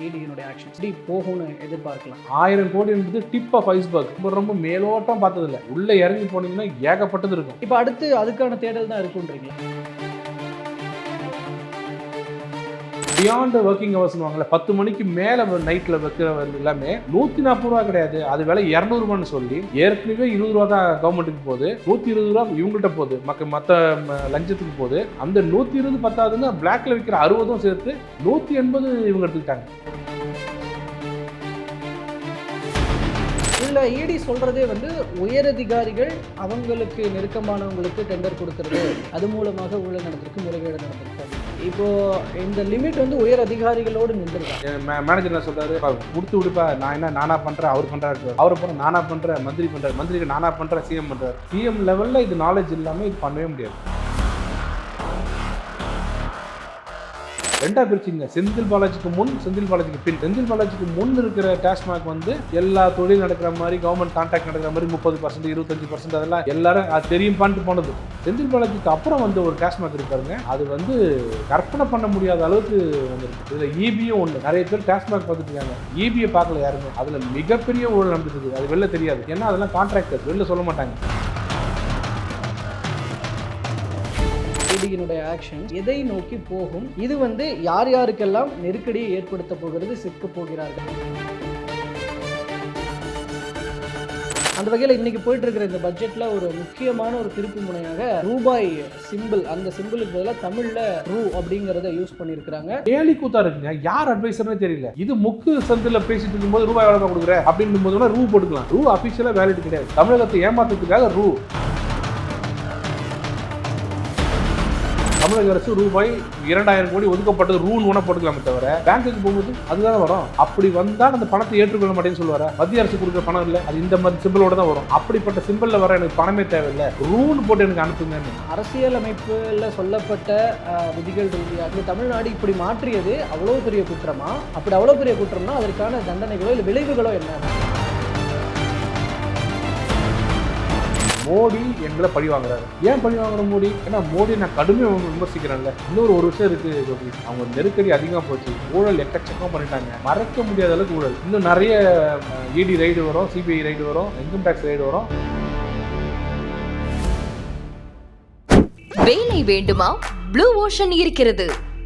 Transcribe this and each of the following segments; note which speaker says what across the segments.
Speaker 1: டிடியினுடைய actions இப்படி போகும்னு எதிர்பார்க்கலாம்.
Speaker 2: ஆயிரம் கோடி என்பது டிப் ஆஃப் ஐஸ்பர்க் ரொம்ப ரொம்ப மேலோட்டம் பார்த்ததில்ல. உள்ள இறங்கி போனீங்கன்னா ஏகப்பட்டது இருக்கும்.
Speaker 1: இப்போ அடுத்து அதுக்கான தேடல் தான் இருக்குன்றீங்களா?
Speaker 2: பியாண்ட் ஒர்க்கிங் ஹவர்ஸ்னுவாங்கல்ல பத்து மணிக்கு மேலே நைட்டில் வைக்கிற எல்லாமே நூற்றி நாற்பது ரூபா கிடையாது. அது விலை இரநூறுபான்னு சொல்லி ஏற்கனவே இருபது ரூபா தான் கவர்மெண்ட்டுக்கு போகுது. நூற்றி இருபது ரூபா இவங்கள்ட்ட போகுது. மக்க மற்ற லஞ்சத்துக்கு போகுது. அந்த நூற்றி இருபது பத்தாதுன்னா பிளாக்ல விற்கிற அறுபதும் சேர்த்து நூற்றி எண்பது இவங்க எடுத்துக்கிட்டாங்க.
Speaker 1: இதில் இடி சொல்றதே வந்து உயரதிகாரிகள் அவங்களுக்கு நெருக்கமானவங்களுக்கு டெண்டர் கொடுக்கறது. அது மூலமாக ஊழல் நடந்திருக்கு முறைகேடு நடந்திருக்கு. இப்போது இந்த லிமிட் வந்து உயர் அதிகாரிகளோடு நின்றுருக்காங்க
Speaker 2: மேனேஜர் என்ன சொல்கிறாரு கொடுத்து விடுப்பா நான் என்ன நானா பண்ணுறேன் அவர் பண்ணுறாரு அவரை போற நானா பண்ணுறேன் மந்திரி பண்ணுறாரு மந்திரிக்கு நானா பண்ணுறேன் சிஎம் பண்ணுறாரு சிஎம் லெவலில் இது நாலேஜ் இல்லாமல் இது பண்ணவே முடியாது. ரெண்டாக பிரிச்சுங்க செந்தில் பாலாஜிக்கு முன் செந்தில் பாலாஜிக்கு பின். செந்தில் பாலாஜிக்கு முன் இருக்கிற டாஸ்மாக் வந்து எல்லா தொழில் நடக்கிற மாதிரி கவர்மெண்ட் கான்ட்ராக்ட் நடக்கிற மாதிரி முப்பது பர்சன்ட் இருபத்தஞ்சு பர்சன்ட் அதெல்லாம் எல்லாரும் அது தெரியும் பண்ணிட்டு போனது. செந்தில் பாலாஜிக்கு அப்புறம் வந்து ஒரு டாஸ்மாக் இருக்காருங்க அது வந்து கற்பனை பண்ண முடியாத அளவுக்கு வந்துருக்கு. இதில் ஈபியும் ஒன்று நிறைய பேர் டாஸ்மாக் பார்த்துட்டு இருக்காங்க. ஈபியை பார்க்கல யாருமே. அதில் மிகப்பெரிய ஊழல் நடந்துட்டு இருக்குது. அது வெளில தெரியாது. ஏன்னா அதெல்லாம் கான்ட்ராக்டர் வெளில சொல்ல மாட்டாங்க.
Speaker 1: இடியினுடைய ஆக்ஷன் எதை நோக்கி போகும்? இது வந்து யார் யாருக்கெல்லாம் நெருக்கடியை ஏற்படுத்த போகிறது சிக்க போகிறார்கள்? அந்த வகையில் இன்னைக்கு போயிட்டு இருக்கிற இந்த பட்ஜெட்ல ஒரு முக்கியமான ஒரு திருப்பு முனையாக ரூபாய் சிம்பிள் அந்த சிம்பிளுக்கு பதிலாக தமிழ்ல ரூ அப்படிங்கிறத யூஸ் பண்ணிருக்காங்க
Speaker 2: கேலி கூத்தா இருக்குங்க. யார் அட்வைசர்னே தெரியல. இது முக்கு சந்தில பேசிட்டு இருக்கும்போது ரூபாய் எவ்வளோ கொடுக்குற அப்படின்னு போது ரூ போட்டுக்கலாம். ரூ அபிஷியலா வேலிட் கிடையாது. தமிழகத்தை ஏமாத்துறதுக்காக ரூ. தமிழக அரசு ரூபாய் இரண்டாயிரம் கோடி ஒதுக்கப்பட்டது. ரூல் ஒன்றா போட்டுக்கலாமே தவிர பேங்க்குக்கு போகும்போது அதுதான் வரும். அப்படி வந்தால் அந்த பணத்தை ஏற்றுக்கொள்ள மாட்டேன்னு சொல்லுவாரு. மத்திய அரசு கொடுக்குற பணம் இல்லை. அது இந்த மாதிரி சிம்பிளோட தான் வரும். அப்படிப்பட்ட சிம்பிளில் வர எனக்கு பணமே தேவையில்லை. ரூன் போட்டு எனக்கு அனுப்புங்கன்னு.
Speaker 1: அரசியலமைப்புல சொல்லப்பட்ட விதிகள் ரீதியாக தமிழ்நாடு இப்படி மாற்றியது அவ்வளோ பெரிய குற்றமா? அப்படி அவ்வளோ பெரிய குற்றம்னா அதற்கான தண்டனைகளோ இல்லை விளைவுகளோ என்ன
Speaker 2: மோடி எங்களை பழி வாங்குறாரு. ஏன் பழி வாங்குற மோடி? ஏன்னா மோடி நான் கடுமையாக விமர்சிக்கிறேன்ல. இன்னொரு ஒரு விஷயம் இருக்கு கோபி அவங்க நெருக்கடி அதிகமாக போச்சு. ஊழல் எக்கச்சக்கம் பண்ணிட்டாங்க. மறக்க முடியாத அளவுக்கு ஊழல். இன்னும் நிறைய இடி ரைடு வரும் சிபிஐ ரைடு வரும் இன்கம் டேக்ஸ் ரைடு வரும்.
Speaker 3: வேலை வேண்டுமா? ப்ளூ ஓஷன் இருக்கிறது.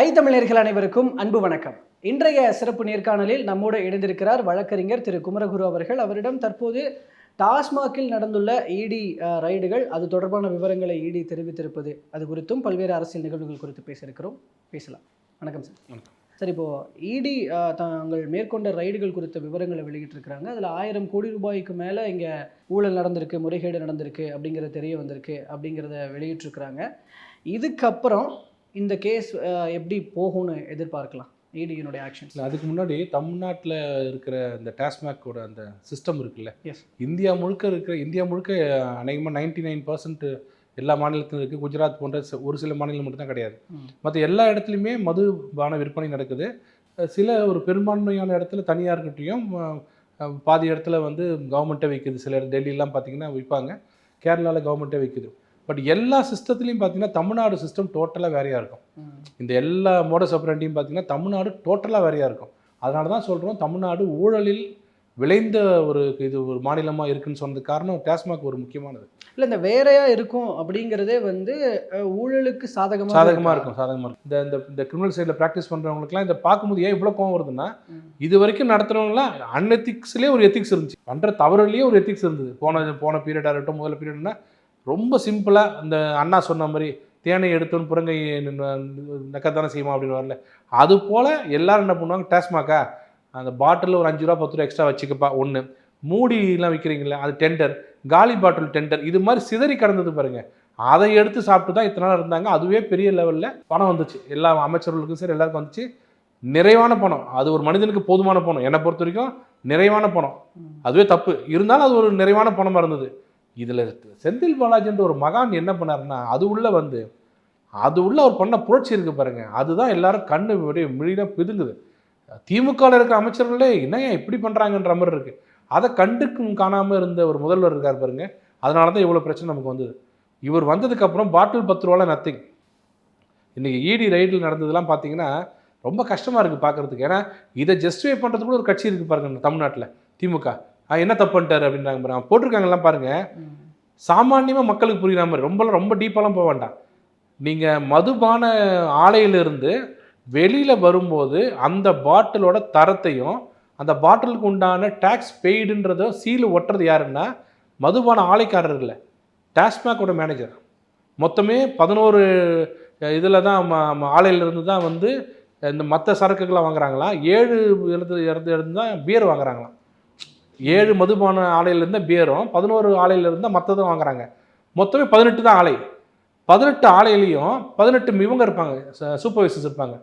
Speaker 1: ஐ தமிழர்கள் அனைவருக்கும் அன்பு வணக்கம். இன்றைய சிறப்பு நேர்காணலில் நம்மோடு இணைந்திருக்கிறார் வழக்கறிஞர் திரு குமரகுரு அவர்கள். அவரிடம் தற்போது டாஸ்மாகில் நடந்துள்ள இடி ரைடுகள் அது தொடர்பான விவரங்களை இடி தெரிவித்திருப்பது அது குறித்தும் பல்வேறு அரசியல் நிகழ்வுகள் குறித்து பேசியிருக்கிறோம். பேசலாம். வணக்கம் சார்.
Speaker 2: வணக்கம்.
Speaker 1: சார் இப்போ இடி தாங்கள் மேற்கொண்ட ரைடுகள் குறித்த விவரங்களை வெளியிட்டிருக்கிறாங்க. அதில் ஆயிரம் கோடி ரூபாய்க்கு மேலே இங்கே ஊழல் நடந்திருக்கு முறைகேடு நடந்திருக்கு அப்படிங்கிறது தெரிய வந்திருக்கு அப்படிங்கிறத வெளியிட்டிருக்கிறாங்க. இதுக்கப்புறம் இந்த கேஸ் எப்படி போகும்னு எதிர்பார்க்கலாம்? இடியினுடைய ஆக்ஷன்ஸ்
Speaker 2: இல்ல, அதுக்கு முன்னாடி தமிழ்நாட்டில் இருக்கிற இந்த டாஸ்மாக்கோட அந்த சிஸ்டம் இருக்குல்ல?
Speaker 1: எஸ்
Speaker 2: இந்தியா முழுக்க இருக்கிற இந்தியா முழுக்க அநேகமாக நைன்டி நைன் பர்சன்ட் எல்லா மாநிலத்திலும் இருக்குது குஜராத் போன்ற ஒரு சில மாநிலம் மட்டும்தான் கிடையாது. மற்ற எல்லா இடத்துலையுமே மதுபான விற்பனை நடக்குது. சில ஒரு பெரும்பான்மையான இடத்துல தனியார்கிட்டையும் அஹ், பாதி இடத்துல வந்து கவர்மெண்ட்டே வைக்குது. சில இடம் டெல்லிலாம் பார்த்தீங்கன்னா விற்பாங்க கேரளாவில் கவர்மெண்ட்டே வைக்குது. பட் எல்லா சிஸ்டத்துலையும் பார்த்தீங்கன்னா தமிழ்நாடு சிஸ்டம் டோட்டலாக வேறையாக இருக்கும். இந்த எல்லா மோடஸ் ஆப்ரண்டியும் பார்த்தீங்கன்னா தமிழ்நாடு டோட்டலாக வேறையாக இருக்கும். அதனால தான் சொல்கிறோம் தமிழ்நாடு ஊழலில் விளைந்த ஒரு இது ஒரு மாநிலமாக இருக்குன்னு சொன்னது காரணம் டாஸ்மாக் ஒரு முக்கியமானது.
Speaker 1: இல்லை இந்த வேறையா இருக்கும் அப்படிங்கிறதே வந்து ஊழலுக்கு சாதகமாக
Speaker 2: சாதகமாக இருக்கும் சாதகமாக இருக்கும். இந்த இந்த இந்த கிரிமினல் சைடில் ப்ராக்டிஸ் பண்ணுறவங்களுக்குலாம் இதை பார்க்கும்போது ஏன் இவ்வளோ கோவம் வருதுன்னா. இது வரைக்கும் நடத்துகிறவங்களாம் அன்எத்திக்ஸ்லேயே ஒரு எத்திக்ஸ் இருந்துச்சு. பண்ணுற தவறுலேயே ஒரு எத்திக்ஸ் இருந்தது. போன போன பீரியடாக இருக்கட்டும் முதல்ல பீரியட்னா ரொம்ப சிம்பிளாக அந்த அண்ணா சொன்ன மாதிரி தேனை எடுத்தோன்னு புறங்கை நக்கத்தானே செய்யுமா? அப்படின்னு வரல அது போல் எல்லாரும் என்ன பண்ணுவாங்க டாஸ்மாக்கா அந்த பாட்டிலில் ஒரு அஞ்சு ரூபா பத்து ரூபா எக்ஸ்ட்ரா வச்சுக்கப்பா. ஒன்று மூடிலாம் விற்கிறீங்களா அது டெண்டர். காலி பாட்டில் டெண்டர். இது மாதிரி சிதறி கிடந்தது பாருங்க. அதை எடுத்து சாப்பிட்டு தான் இத்தனை நாள் இருந்தாங்க. அதுவே பெரிய லெவலில் பணம் வந்துச்சு. எல்லா அமைச்சர்களுக்கும் சரி எல்லாருக்கும் வந்துச்சு. நிறைவான பணம். அது ஒரு மனிதனுக்கு போதுமான பணம். என்னை பொறுத்த வரைக்கும் நிறைவான பணம். அதுவே தப்பு. இருந்தாலும் அது ஒரு நிறைவான பணமாக இருந்தது. இதில் செந்தில் பாலாஜின்ற ஒரு மகான் என்ன பண்ணாருன்னா அது உள்ளே வந்து அது உள்ள அவர் பண்ண புரட்சி இருக்கு பாருங்க. அதுதான் எல்லாரும் கண்ணு அப்படியே பிதுங்குது. திமுகவில் இருக்கிற அமைச்சர்களே என்னையா இப்படி பண்ணுறாங்கன்ற மாதிரி இருக்கு. அதை கண்டுக்கும் காணாமல் இருந்த ஒரு முதல்வர் இருக்கார் பாருங்க. அதனால தான் இவ்வளோ பிரச்சனை நமக்கு வந்தது. இவர் வந்ததுக்கப்புறம் பாட்டில் பத்து ரூபாலாம் நத்திங் இன்றைக்கி இடி ரைடில் நடந்ததுலாம் பார்த்தீங்கன்னா ரொம்ப கஷ்டமாக இருக்குது பார்க்குறதுக்கு ஏன்னா இதை ஜஸ்டிஃபை பண்ணுறதுக்கு கூட ஒரு கட்சி இருக்குது பாருங்க தமிழ்நாட்டில் திமுக. என்ன தப்பு பண்ணிட்டாரு அப்படின்றாங்க பாருங்க போட்டிருக்காங்கலாம் பாருங்க. சாமானியமாக மக்களுக்கு புரியுற மாதிரி ரொம்ப ரொம்ப டீப்பாலாம் போக வேண்டாம். நீங்கள் மதுபான ஆலையிலிருந்து வெளியில் வரும்போது அந்த பாட்டிலோட தரத்தையும் அந்த பாட்டிலுக்கு உண்டான டேக்ஸ் பெய்டுன்றதோ சீல் ஒட்டுறது யாருன்னா மதுபான ஆலைக்காரர்கள் டாஸ்மாகோட மேனேஜர் மொத்தமே பதினோரு இதில் தான் ஆலையிலிருந்து தான் வந்து இந்த மற்ற சரக்குகளை வாங்குறாங்களாம் ஏழு இடத்துல இருந்து இருந்து தான் பியர் வாங்குறாங்களாம். ஏழு மதுபான ஆலையிலேருந்து பியரும் பதினோரு ஆலையிலேருந்து மற்றதும் வாங்குறாங்க. மொத்தமே பதினெட்டு தான் ஆலை. பதினெட்டு ஆலையிலையும் பதினெட்டு இவங்க இருப்பாங்க சூப்பர்வைசர்ஸ் இருப்பாங்க.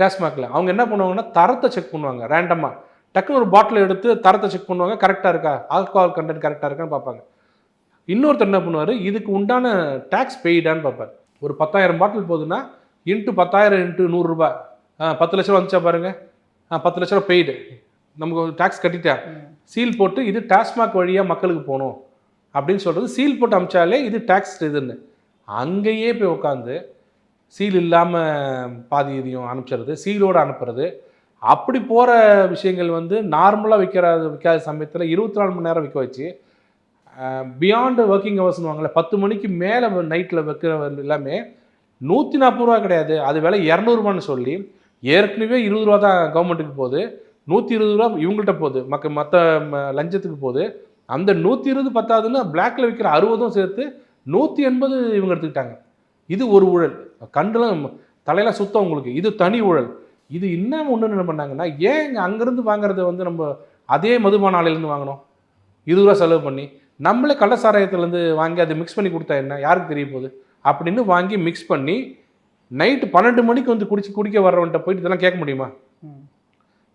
Speaker 2: டாஸ்மாகில் அவங்க என்ன பண்ணுவாங்கன்னா தரத்தை செக் பண்ணுவாங்க ரேண்டமாக டக்குன்னு ஒரு பாட்டில் எடுத்து தரத்தை செக் பண்ணுவாங்க கரெக்டாக இருக்கா? ஆல்கஹால் கண்டென்ட் கரெக்டாக இருக்கான்னு பார்ப்பாங்க. இன்னொருத்தர் என்ன பண்ணுவார் இதுக்கு உண்டான டேக்ஸ் பெய்டான்னு பார்ப்பார். ஒரு பத்தாயிரம் பாட்டில் போகுதுன்னா இன்ட்டு பத்தாயிரம் இன்ட்டு நூறுரூபா பத்து லட்ச ரூபா வந்துச்சா பாருங்கள் பத்து லட்ச ரூபா பெய்டு நமக்கு டேக்ஸ் கட்டிட்டேன் சீல் போட்டு இது டாஸ்மாக் வழியாக மக்களுக்கு போகணும் அப்படின்னு சொல்கிறது சீல் போட்டு அமிச்சாலே இது டேக்ஸ் இதுன்னு. அங்கேயே போய் உட்காந்து சீல் இல்லாமல் பாதி இதையும் அனுப்பிச்சிடுறது சீலோடு அனுப்புறது. அப்படி போகிற விஷயங்கள் வந்து நார்மலாக விற்கிற விற்காத சமயத்தில் இருபத்தி நாலு மணி நேரம் விற்க வச்சு பியாண்டு ஒர்க்கிங் ஹவர்ஸ்னுவாங்களே பத்து மணிக்கு மேலே நைட்டில் வைக்கிற எல்லாமே நூற்றி நாற்பது ரூபா கிடையாது. அது விலை இரநூறுபான்னு சொல்லி ஏற்கனவே இருபது ரூபா தான் கவர்மெண்ட்டுக்கு போகுது. நூற்றி இருபது ரூபா இவங்கள்ட்ட போகுது. மக்க மற்ற லஞ்சத்துக்கு போகுது. அந்த நூற்றி இருபது பத்தாதுன்னு பிளாக்ல விற்கிற அறுபதும் சேர்த்து நூற்றி எண்பது இவங்க எடுத்துக்கிட்டாங்க. இது ஒரு ஊழல். கண்டுலாம் தலையெல்லாம் சுத்தம் உங்களுக்கு. இது தனி ஊழல். இது இன்னும் ஒன்று என்ன பண்ணாங்கன்னா ஏன் இங்கே அங்கேருந்து வாங்குறத வந்து நம்ம அதே மதுபான ஆலையிலேருந்து வாங்கணும்? இருபது ரூபா செலவு பண்ணி நம்மளே கள்ளசாராயத்துலேருந்து வாங்கி அதை மிக்ஸ் பண்ணி கொடுத்தா என்ன? யாருக்கு தெரிய போகுது? அப்படின்னு வாங்கி மிக்ஸ் பண்ணி நைட்டு பன்னெண்டு மணிக்கு வந்து குடிச்சு குடிக்க வர்றவன்ட்ட போயிட்டு இதெல்லாம் கேட்க முடியுமா?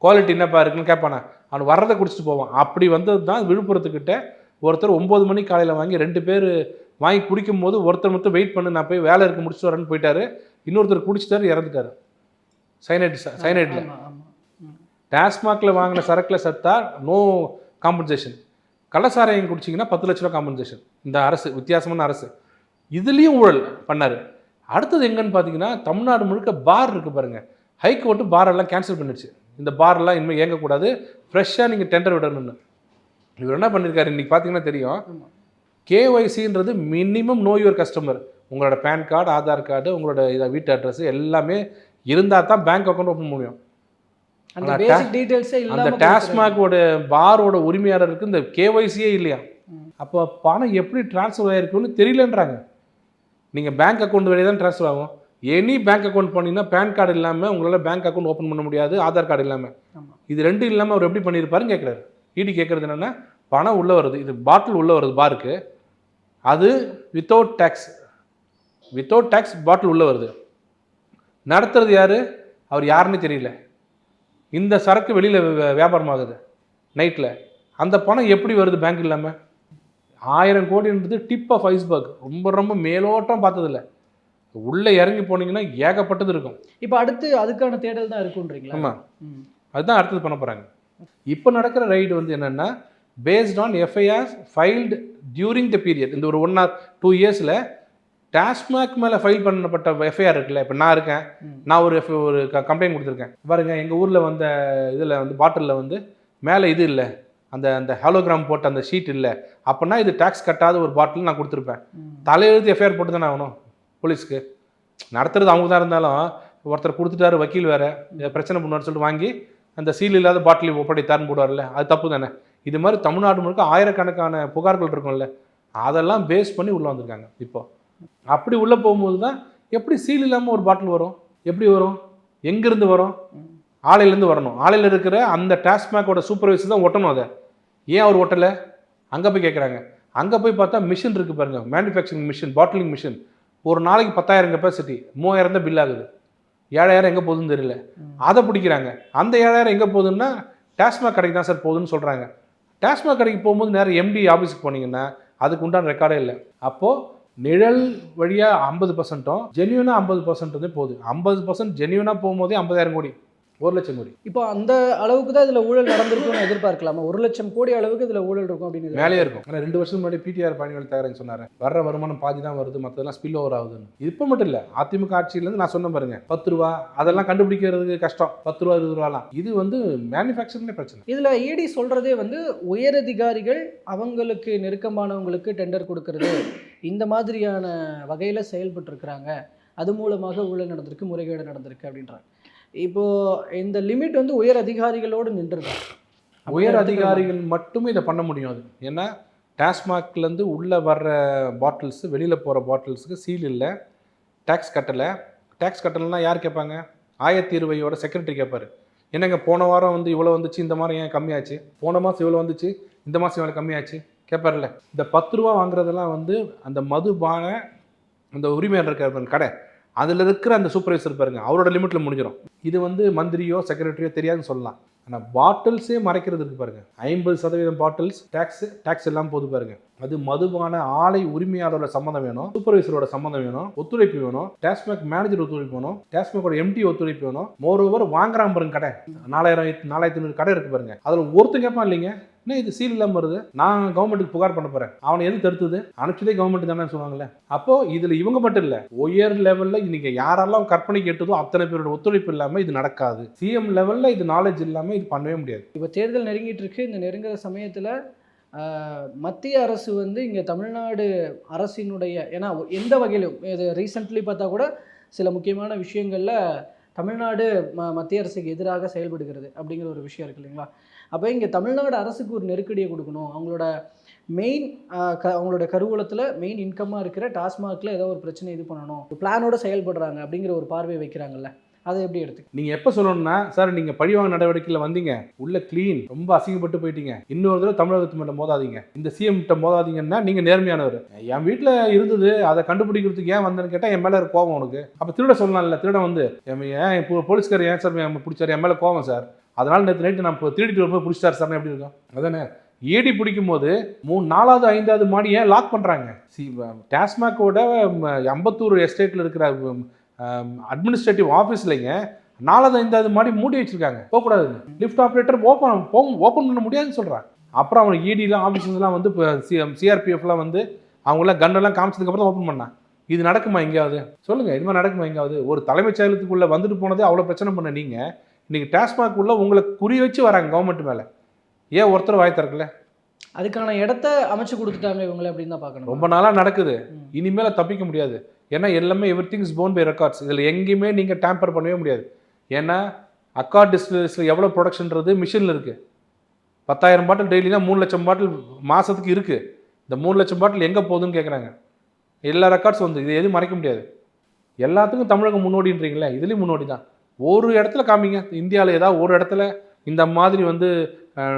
Speaker 2: குவாலிட்டி என்னப்பா இருக்குன்னு கேட்பானா? அவன் வர்றதை குடிச்சிட்டு போவான். அப்படி வந்தது தான் விழுப்புரத்துக்கிட்ட ஒருத்தர் ஒம்பது மணி காலையில் வாங்கி ரெண்டு பேர் வாங்கி குடிக்கும் போது ஒருத்தர் மட்டும் வெயிட் பண்ணு நான் போய் வேலை இருக்க முடிச்சுட்டு வரேன்னு போயிட்டாரு. இன்னொருத்தர் குடிச்சிட்டாரு இறந்துட்டாரு. சைனைட் சைனைட்டில். டாஸ்மாகில் வாங்கின சரக்கில் செத்தா நோ காம்பன்சேஷன் கள்ளசாராயம் குடிச்சிங்கன்னா பத்து லட்ச ரூபா காம்பன்சேஷன் இந்த அரசு வித்தியாசமான அரசு. இதுலேயும் ஊழல் பண்ணார். அடுத்தது எங்கன்னு பார்த்தீங்கன்னா தமிழ்நாடு முழுக்க பார் இருக்குது பாருங்கள் ஹைகோர்ட்டு பார் எல்லாம் கேன்சல் பண்ணிடுச்சு. இந்த பார்லாம் இனிமேல் இயங்கக்கூடாது. ஃப்ரெஷ்ஷாக நீங்கள் டெண்டர் விடணும்னு. இவர் என்ன பண்ணியிருக்காரு இன்றைக்கி பார்த்தீங்கன்னா தெரியும். கேஒய்சின்றது மினிமம் நோ யுவர் கஸ்டமர் உங்களோட பேன் கார்டு ஆதார் கார்டு உங்களோட இதை வீட்டு அட்ரஸ் எல்லாமே இருந்தால் தான் பேங்க் அக்கௌண்ட் ஓப்பன் முடியும்.
Speaker 1: அந்த
Speaker 2: டாஸ்மாகோட பாரோட உரிமையாளருக்கு இந்த கேஒய்சியே இல்லையா. அப்போ பணம் எப்படி டிரான்ஸ்ஃபர் ஆயிருக்குன்னு தெரியலன்றாங்க. நீங்கள் பேங்க் அக்கௌண்ட் வழியாக தான் ட்ரான்ஸ்ஃபர் ஆகும். எனி பேங்க் அக்கௌண்ட் பண்ணீங்கன்னா பேன் கார்டு இல்லாமல் உங்களால் பேங்க் அக்கௌண்ட் ஓப்பன் பண்ண முடியாது ஆதார் கார்டு இல்லாமல். இது ரெண்டும் இல்லாமல் அவர் எப்படி பண்ணியிருப்பாருன்னு கேட்குறாரு இடி கேட்குறது என்னென்னா பணம் உள்ளே வருது இது பாட்டில் உள்ளே வருது பாருக்கு அது without tax without tax bottle உள்ளே வருது. நடத்துறது யார்? அவர் யாருன்னு தெரியல. இந்த சரக்கு வெளியில் வியாபாரம் ஆகுது நைட்டில் அந்த பணம் எப்படி வருது பேங்க் இல்லாமல் ஆயிரம் கோடின்றது டிப் ஆஃப் ஐஸ்பர்க் ரொம்ப ரொம்ப மேலோட்டம் பார்த்ததில்ல. உள்ளே இறங்கி போனீங்கன்னா ஏகப்பட்டது இருக்கும்.
Speaker 1: இப்போ அடுத்து அதுக்கான தேடல் தான் இருக்குன்றீங்களா?
Speaker 2: ஆமாம். அதுதான் அடுத்தது பண்ண போகிறாங்க இப்போ நடக்கிற ரைடு வந்து என்னென்னா based on FIR filed during the period இந்த ஒரு ஒன் ஆர் டூ இயர்ஸில் டாஸ்மாக் மேலே ஃபைல் பண்ணப்பட்ட எஃப்ஐஆர் இருக்குல்ல இப்போ நான் இருக்கேன். நான் ஒரு F- ஒரு கம்ப்ளைண்ட் கொடுத்துருக்கேன். பாருங்க எங்கள் ஊரில் வந்த இதில் வந்து பாட்டிலில் வந்து மேலே இது இல்லை. அந்த அந்த ஹாலோகிராம் போட்ட அந்த ஷீட் இல்லை. அப்படின்னா இது டேக்ஸ் கட்டாத ஒரு பாட்டில் நான் கொடுத்துருப்பேன். தலையெழுத்து எஃப்ஐஆர் போட்டு தானே ஆகணும். போலீஸ்க்கு. நடத்துறது அவங்க தான் இருந்தாலும் ஒருத்தர் கொடுத்துட்டாரு வக்கீல் வேறு பிரச்சனை பண்ணுவார்னு சொல்லிட்டு வாங்கி அந்த சீல் இல்லாத பாட்டில் ஒப்படைத்தார்னு போடுவார்ல அது தப்பு தானே. இது மாதிரி தமிழ்நாடு முழுக்க ஆயிரக்கணக்கான புகார்கள் இருக்கும்ல அதெல்லாம் பேஸ் பண்ணி உள்ளே வந்திருக்காங்க இப்போ. அப்படி உள்ளே போகும்போது தான் எப்படி சீல் இல்லாமல் ஒரு பாட்டில் வரும்? எப்படி வரும்? எங்கேருந்து வரும்? ஆலையிலேருந்து வரணும். ஆலையில் இருக்கிற அந்த டாஸ்மாகோட சூப்பர்வைசர் தான் ஒட்டணும் அதை. ஏன் அவர் ஒட்டலை? அங்கே போய் கேட்குறாங்க அங்கே போய் பார்த்தா மிஷின் இருக்குது பாருங்கள் மேனுஃபேக்சரிங் மிஷின் பாட்டிலிங் மிஷின் ஒரு நாளைக்கு பத்தாயிரம் கெப்பாசிட்டி மூவாயிரம் தான் பில் ஆகுது. ஏழாயிரம் எங்கே போகுதுன்னு தெரியல. அதை பிடிக்கிறாங்க. அந்த ஏழாயிரம் எங்கே போகுதுன்னா டாஸ்மாக் கடைக்கு தான் சார் போகுதுன்னு சொல்கிறாங்க டாஸ்மாக் கடைக்கு போகும்போது நேரம் எம்டி ஆஃபீஸுக்கு போனீங்கன்னா அதுக்கு உண்டான ரெக்கார்டே இல்லை. அப்போது நிழல் வழியாக ஐம்பது பர்சன்ட்டும் ஜென்யூனாக ஐம்பது பர்சன்ட் வந்து போகுது. ஐம்பது பர்சன்ட் ஜென்யூனாக போகும்போதே ஐம்பதாயிரம் கோடி. ஒரு லட்சம் கோடி.
Speaker 1: இப்போ அந்த அளவுக்கு தான் இதில் ஊழல் நடந்திருக்கும்னு எதிர்பார்க்கலாமா? ஒரு லட்சம் கோடி அளவுக்கு இதில் ஊழல் இருக்கும் அப்படின்னு
Speaker 2: மேலேயே இருக்கும். ஆனால் ரெண்டு வருஷம் முன்னாடி பிடிஆர் பயணிகள் தகரன்னு சொன்னார் வர்ற வருமானம் பாதி தான் வருது மற்றதெல்லாம் ஸ்பில் ஓவர் ஆகுதுன்னு. இப்போ மட்டும் இல்லை அதிமுக ஆட்சியிலேருந்து நான் சொன்ன பாருங்க பத்து ரூபா அதெல்லாம் கண்டுபிடிக்கிறதுக்கு கஷ்டம். பத்து ரூபா இருபது ரூபாலாம். இது வந்து மேனுஃபேக்சரிங்லேயே பிரச்சனை.
Speaker 1: இதில் இடி சொல்கிறதே வந்து உயரதிகாரிகள் அவங்களுக்கு நெருக்கமானவங்களுக்கு டெண்டர் கொடுக்கறது. இந்த மாதிரியான வகையில் செயல்பட்டு இருக்கிறாங்க அது மூலமாக ஊழல் நடந்திருக்கு முறைகேடு நடந்திருக்கு அப்படின்றாங்க. இப்போது இந்த லிமிட் வந்து உயர் அதிகாரிகளோடு நின்றுருக்கு
Speaker 2: உயர் அதிகாரிகள் மட்டுமே இதை பண்ண முடியும் அது. ஏன்னா டாஸ்மாக்லேருந்து உள்ளே வர்ற பாட்டில்ஸு வெளியில் போகிற பாட்டில்ஸுக்கு சீல் இல்லை டேக்ஸ் கட்டலை. டேக்ஸ் கட்டலைன்னா யார் கேட்பாங்க ஆயத்தீர்வையோட செக்ரட்டரி கேட்பார் என்னங்க போன வாரம் வந்து இவ்வளோ வந்துச்சு இந்த மாதிரி ஏன் கம்மியாச்சு? போன மாதம் இவ்வளோ வந்துச்சு இந்த மாதம் இவ்வளோ கம்மியாச்சு? கேட்பார்ல இந்த பத்து ரூபா வாங்குறதெல்லாம் வந்து அந்த மதுபான அந்த உரிமையாளர் இருக்கார் கடை. அதில் இருக்கிற அந்த சூப்பர்வைசர் பாருங்க அவரோட லிமிட்டில் முடிஞ்சிடும் இது வந்து மந்திரியோ செக்ரட்டரியோ தெரியாதுன்னு சொல்லலாம். ஆனால் பாட்டில்ஸே மறைக்கிறது இருக்கு பாருங்க. ஐம்பது சதவீதம் பாட்டில்ஸ் டேக்ஸ் டேக்ஸ் எல்லாம் போது பாருங்க. அது மதுபான ஆலை உரிமையாளரோட சம்மந்தம் வேணும் சூப்பர்வைசரோட சம்மந்தம் வேணும் ஒத்துழைப்பு வேணும் டாஸ்மாக் மேனேஜர் ஒத்துழைப்பு வேணும் டாஸ்மாகோட எம்டி ஒத்துழைப்பு வேணும். மோர் ஓவர் வாங்குறான் பாருங்க கடை. நாலாயிரம் நாலாயிரத்தி ஐநூறு கடை இருக்கு பாருங்க. அதில் ஒருத்தன் கேட்பான் இல்லைங்க? என்ன இது சீல் இல்லாமல் வருது? நான் கவர்மெண்ட்டுக்கு புகார் பண்ண போறேன். அவனை எது தடுத்தது? அனுப்பிச்சதே கவர்மெண்ட் தானே சொல்லுவாங்களே அப்போ இதுல இவங்க மட்டும் இல்ல உயர் லெவல்ல இன்னைக்கு யாரெல்லாம் கற்பனை கேட்டதோ அத்தனை பேரோட ஒத்துழைப்பு இல்லாம இது நடக்காது. சிஎம் லெவல்ல இது நாலேஜ் இல்லாம இது பண்ணவே முடியாது.
Speaker 1: இப்போ தேர்தல் நெருங்கிட்டு இருக்கு. இந்த நெருங்குற சமயத்தில் மத்திய அரசு வந்து இங்கே தமிழ்நாடு அரசினுடைய ஏன்னா எந்த வகையிலும் இது ரீசெண்ட்லி பார்த்தா கூட சில முக்கியமான விஷயங்களில் தமிழ்நாடு ம மத்திய அரசுக்கு எதிராக செயல்படுகிறது அப்படிங்கிற ஒரு விஷயம் இருக்கு இல்லைங்களா? அப்போ இங்கே தமிழ்நாடு அரசுக்கு ஒரு நெருக்கடியை கொடுக்கணும். அவங்களோட மெயின் க அவங்களோட கருவூலத்தில் மெயின் இன்கம்மாக இருக்கிற டாஸ்மாகில் ஏதோ ஒரு பிரச்சனை இது பண்ணணும். பிளானோட செயல்படுறாங்க அப்படிங்கிற ஒரு பார்வை வைக்கிறாங்கல்ல. அதை எப்படி எடுத்து
Speaker 2: நீங்கள் எப்போ சொல்லணும்னா சார் நீங்கள் பழிவாங்க நடவடிக்கையில் வந்தீங்க. உள்ள க்ளீன் ரொம்ப அசிங்கப்பட்டு போயிட்டீங்க. இன்னொரு தடவை தமிழகத்து மட்டும் மோதாதீங்க. இந்த சிஎம் கிட்ட மோதாதீங்கன்னா நீங்கள் நேர்மையானவர். என் வீட்டில் இருந்தது அதை கண்டுபிடிக்கிறதுக்கு ஏன் வந்தேன்னு கேட்டால் என் மேலே ஒரு கோவம் உனக்கு. அப்போ திருட சொல்லலாம்ல திருட வந்து என் ஏன் இப்போ போலீஸ்கார் ஏன் சார் பிடிச்சார் பிடிச்சாரு? என் மேலே கோவம் சார். அதனால நேற்று நைட்டு நான் இப்போ திருடிட்டு வரும்போது பிடிச்சார் சார் எப்படி இருக்கும்? அதானே? ஏடி பிடிக்கும் போது மூணு நாலாவது ஐந்தாவது மாடி ஏன் லாக் பண்ணுறாங்க சி டாஸ்மாக்கோட அம்பத்தூர் எஸ்டேட்டில் இருக்கிற அட்மினிஸ்ட்ரேட்டிவ் ஆஃபீஸ்லைங்க நாலாவது ஐந்தாவது மாடி மூடி வச்சிருக்காங்க. போகக்கூடாது லிஃப்ட் ஆப்ரேட்டர் ஓப்பன் ஓப்பன் பண்ண முடியாதுன்னு சொல்கிறான் அப்புறம் அவன் இடிலாம் ஆஃபீஸர்ஸ்லாம் வந்து இப்போ சிஆர்பிஎஃப்லாம் வந்து அவங்களாம் கன்னெல்லாம் காமிச்சதுக்கப்புறம் தான் ஓப்பன் பண்ணான் இது நடக்குமா எங்கேயாவது? சொல்லுங்கள் இது மாதிரி நடக்குமா எங்கேயாவது? ஒரு தலைமைச் செயலகத்துக்குள்ளே வந்துட்டு போனதே அவ்வளோ பிரச்சனை பண்ண நீங்கள் இன்றைக்கி டாஸ்மாக் உள்ள உங்களை குறி வச்சு வராங்க கவர்மெண்ட் மேலே. ஏன் ஒருத்தர் வாய் திறக்கல?
Speaker 1: அதுக்கான இடத்த அமைச்சு கொடுத்துட்டாங்க இவங்களை அப்படின்னு தான் பார்க்கணும்.
Speaker 2: ரொம்ப நாளாக நடக்குது. இனிமேல் தப்பிக்க முடியாது. ஏன்னா எல்லாமே every things phone by records இதில் எங்கேயுமே நீங்கள் டேம்பர் பண்ணவே முடியாது. ஏன்னா அக்கார்ட் டிஸ்டிலரிஸில் எவ்வளோ ப்ரொடக்ஷன்றது மிஷினில் இருக்குது பத்தாயிரம் பாட்டில் டெய்லினா மூணு லட்சம் பாட்டில் மாதத்துக்கு இருக்குது இந்த மூணு லட்சம் பாட்டில் எங்கே போகுதுன்னு கேட்குறாங்க எல்லா ரெக்கார்ட்ஸ் வந்து இது எதுவும் மறைக்க முடியாது. எல்லாத்துக்கும் தமிழகம் முன்னோடின்றீங்களே இதுலேயும் முன்னோடி தான். ஒரு இடத்துல காமிங்க. இந்தியாவில் ஏதாவது ஒரு இடத்துல இந்த மாதிரி வந்து